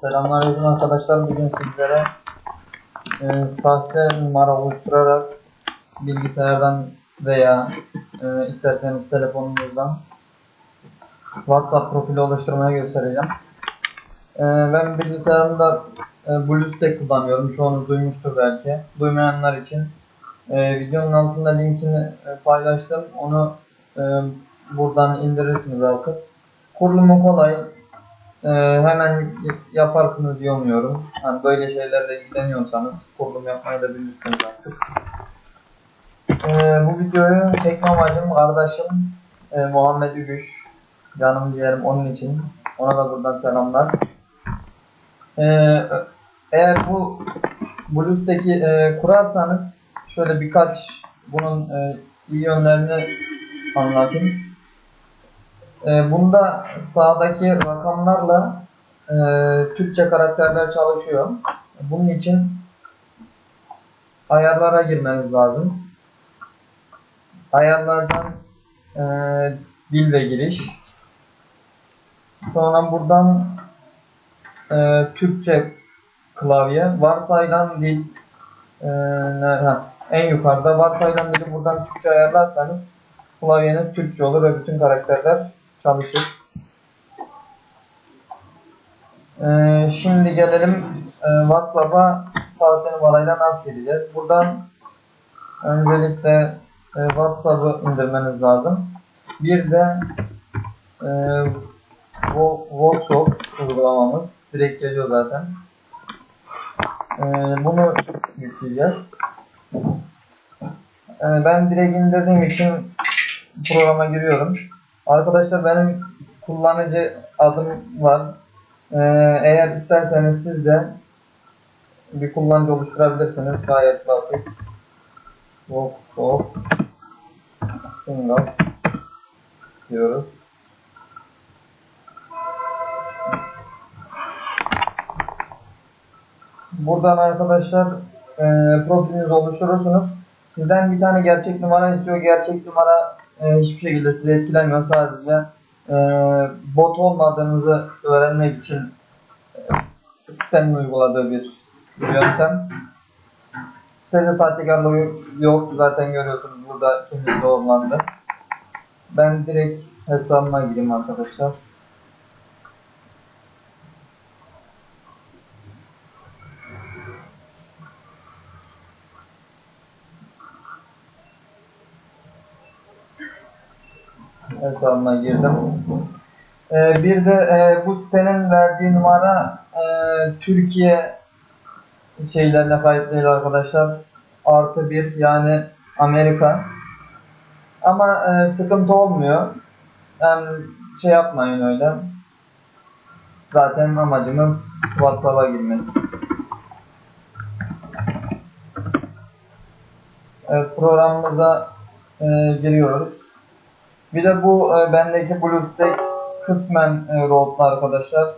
Selamünaleyküm arkadaşlar. Bugün sizlere e, sahte numara oluşturarak bilgisayardan veya e, isterseniz telefonunuzdan WhatsApp profili oluşturmaya göstereceğim. E, ben bilgisayarımda e, BlueStack kullanıyorum. Çoğunuz duymuştur belki. Duymayanlar için e, videonun altında linkini e, paylaştım. Onu e, buradan indirirsiniz artık. Kurulumu kolay. Ee, hemen yaparsınız diye umuyorum. Hani böyle şeylerle ilgileniyorsanız kurulum yapmayı da bilirsiniz artık. Ee, bu videoyu çekme amacım kardeşim e, Muhammed Ügüş. Canım ciğerim onun için. Ona da buradan selamlar. Ee, eğer bu BlueStack'i e, kurarsanız şöyle birkaç bunun e, iyi yönlerini anlatayım. E, bunda sağdaki rakamlarla e, Türkçe karakterler çalışıyor. Bunun için ayarlara girmeniz lazım. Ayarlardan e, dil ve giriş. Sonra buradan e, Türkçe klavye, varsayılan dil e, ha, en yukarıda varsayılan dili buradan Türkçe ayarlarsanız klavyeniz Türkçe olur ve bütün karakterler çalışır. Ee, şimdi gelelim e, WhatsApp'a sahte numarayla nasıl gireceğiz? Buradan öncelikle e, WhatsApp'ı indirmeniz lazım. Bir de e, WhatsApp uygulamamız direkt geliyor zaten. E, bunu yükleyeceğiz. E, ben direkt indirdiğim için programa giriyorum. Arkadaşlar benim kullanıcı adım var. Ee, eğer isterseniz siz de bir kullanıcı oluşturabilirsiniz. Gayet basit. Workshop single diyoruz. Buradan arkadaşlar e, profilinizi oluşturursunuz. Sizden bir tane gerçek numara istiyor. Gerçek numara e, hiçbir şekilde sizi etkilemiyor. Sadece e, bot olmadığınızı öğrenmek için e, sitenin uyguladığı bir yöntem. Sitede sahtekarlığı yok. Zaten görüyorsunuz burada kimlik doğrulandı. Ben direkt hesabıma gireyim arkadaşlar. Hesabıma girdim. Ee, bir de e, bu sitenin verdiği numara e, Türkiye şeylerine kayıt değil arkadaşlar. Artı bir yani Amerika. Ama e, sıkıntı olmuyor. Yani şey yapmayın öyle. Zaten amacımız WhatsApp'a girmek. Evet programımıza e, giriyoruz. Bir de bu e, bendeki BlueStack kısmen e, roll'lu arkadaşlar.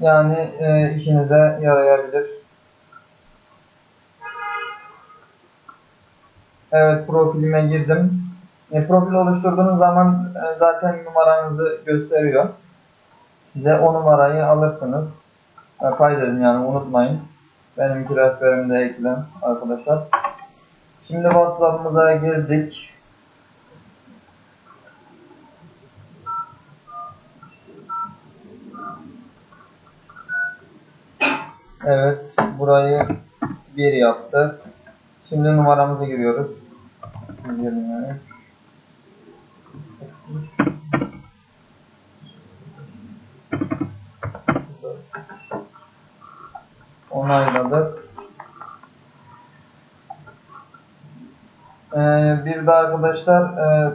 Yani e, işinize yarayabilir. Evet profilime girdim. E, profil oluşturduğunuz zaman e, zaten numaranızı gösteriyor. Size o numarayı alırsınız. E, kaydedin yani unutmayın. Benimki rehberimde eklen arkadaşlar. Şimdi WhatsApp'ımıza girdik. Evet, burayı bir yaptık. Şimdi numaramızı giriyoruz. 123. Onayladık. Ee, bir de arkadaşlar e,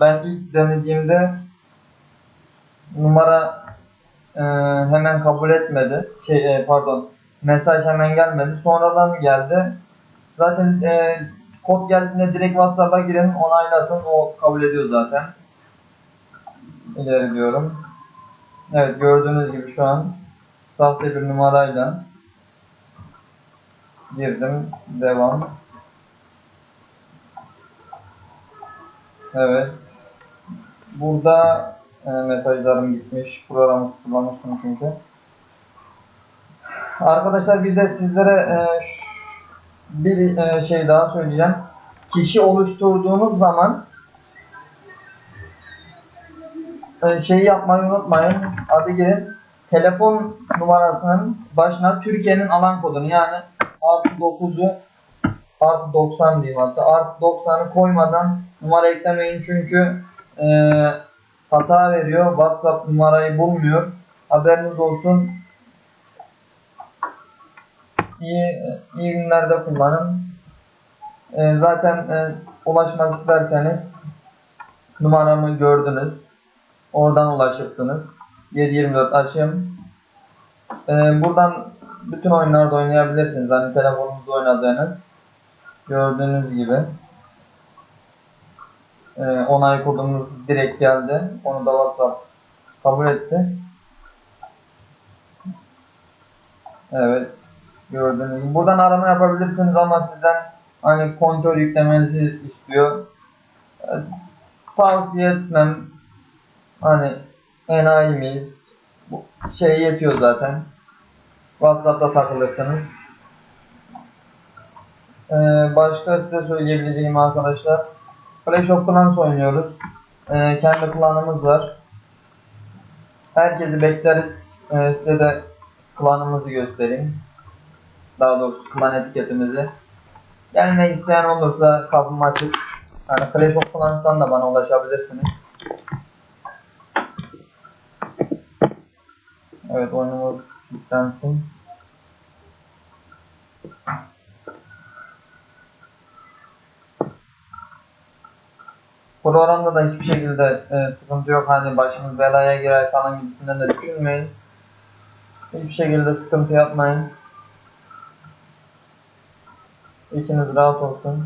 ben ilk denediğimde numara e, hemen kabul etmedi. Şey e, pardon. Mesaj hemen gelmedi. Sonradan geldi. Zaten e, kod geldiğinde direkt WhatsApp'a girin, onaylatın. O kabul ediyor zaten. İleri diyorum. Evet gördüğünüz gibi şu an sahte bir numarayla girdim. Devam. Evet. Burada e, mesajlarım gitmiş. Programı sıfırlamıştım çünkü. Arkadaşlar bir de sizlere e, bir e, şey daha söyleyeceğim. Kişi oluşturduğunuz zaman e, şeyi yapmayı unutmayın. Adı girin. Telefon numarasının başına Türkiye'nin alan kodunu yani artı 9'u artı 90 diyeyim hatta artı 90'ı koymadan numara eklemeyin çünkü e, hata veriyor. WhatsApp numarayı bulmuyor. Haberiniz olsun. İyi, iyi günlerde kullanın. E, zaten e, ulaşmak isterseniz numaramı gördünüz. Oradan ulaşırsınız. 724 açım. E, buradan bütün oyunlarda oynayabilirsiniz. Hani telefonunuzda oynadığınız. Gördüğünüz gibi. E, onay kodumuz direkt geldi. Onu da WhatsApp kabul etti. Evet. Gördüğünüz gibi. Buradan arama yapabilirsiniz ama sizden hani kontör yüklemenizi istiyor. E, Tavsiye etmem. Hani enayi miyiz? Bu şey yetiyor zaten. WhatsApp'ta takılırsınız. Ee, başka size söyleyebileceğim arkadaşlar. Clash of Clans oynuyoruz. Ee, kendi klanımız var. Herkesi bekleriz. Ee, size de klanımızı göstereyim. Daha doğrusu klan etiketimizi. Gelmek isteyen olursa kapım açık. Yani Clash of Clans'tan da bana ulaşabilirsiniz. Evet oyunumuz yüklensin. Programda da hiçbir şekilde e, sıkıntı yok. Hani başınız belaya girer falan gibisinden de düşünmeyin. Hiçbir şekilde sıkıntı yapmayın. İçiniz rahat olsun.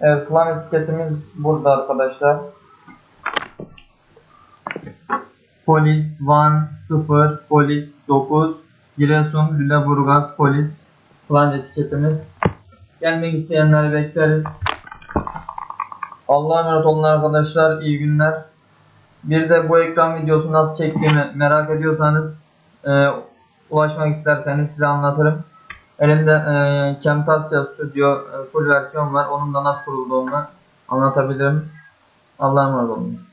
Evet klan etiketimiz burada arkadaşlar. Polis 1 0 Polis 9 Giresun Lüleburgaz Polis klan etiketimiz. Gelmek isteyenleri bekleriz. Allah'a emanet olun arkadaşlar. İyi günler. Bir de bu ekran videosu nasıl çektiğimi merak ediyorsanız e, ulaşmak isterseniz size anlatırım. Elimde e, Camtasia Studio e, full versiyon var. Onun da nasıl kurulduğunu anlatabilirim. Allah'a emanet olun.